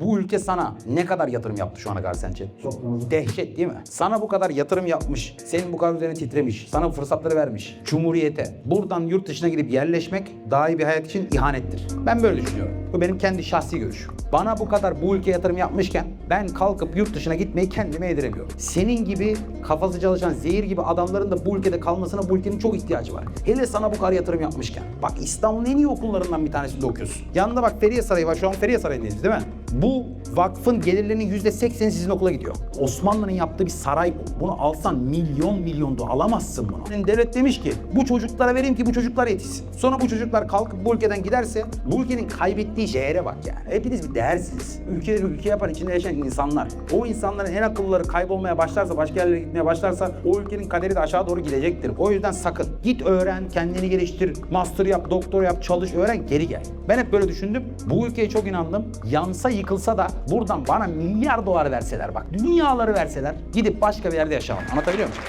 Bu ülke sana ne kadar yatırım yaptı şu ana kadar sence? Çok fazla. Dehşet değil mi? Sana bu kadar yatırım yapmış, senin bu kadar üzerine titremiş, sana bu fırsatları vermiş. Cumhuriyete, buradan yurt dışına gidip yerleşmek daha iyi bir hayat için ihanettir. Ben böyle düşünüyorum. Bu benim kendi şahsi görüşüm. Bana bu kadar bu ülkeye yatırım yapmışken ben kalkıp yurt dışına gitmeyi kendime yediremiyorum. Senin gibi kafası çalışan zehir gibi adamların da bu ülkede kalmasına bu ülkenin çok ihtiyacı var. Hele sana bu kadar yatırım yapmışken. Bak İstanbul'un en iyi okullarından bir tanesinde okuyorsun. Yanında bak Feriye Sarayı var. Şu an Feriye Sarayı'ndayız değil mi? Bu vakfın gelirlerinin %80'i sizin okula gidiyor. Osmanlı'nın yaptığı bir saray bu. Bunu alsan milyon milyon da alamazsın bunu. Yani devlet demiş ki bu çocuklara vereyim ki bu çocuklar yetişsin. Sonra bu çocuklar kalkıp bu ülkeden giderse bu ülkenin kaybettiği değere bak yani. Hepiniz bir değersiniz. Ülkeleri ülke yapan içinde yaşayan insanlar. O insanların en akıllıları kaybolmaya başlarsa, başka yerlere gitmeye başlarsa o ülkenin kaderi de aşağı doğru gidecektir. O yüzden sakın git öğren, kendini geliştir, master yap, doktor yap, çalış, öğren, geri gel. Ben hep böyle düşündüm. Bu ülkeye çok inandım. Yansa yıkılsa da buradan bana milyar dolar verseler bak, dünyaları verseler gidip başka bir yerde yaşamam. Anlatabiliyor muyum?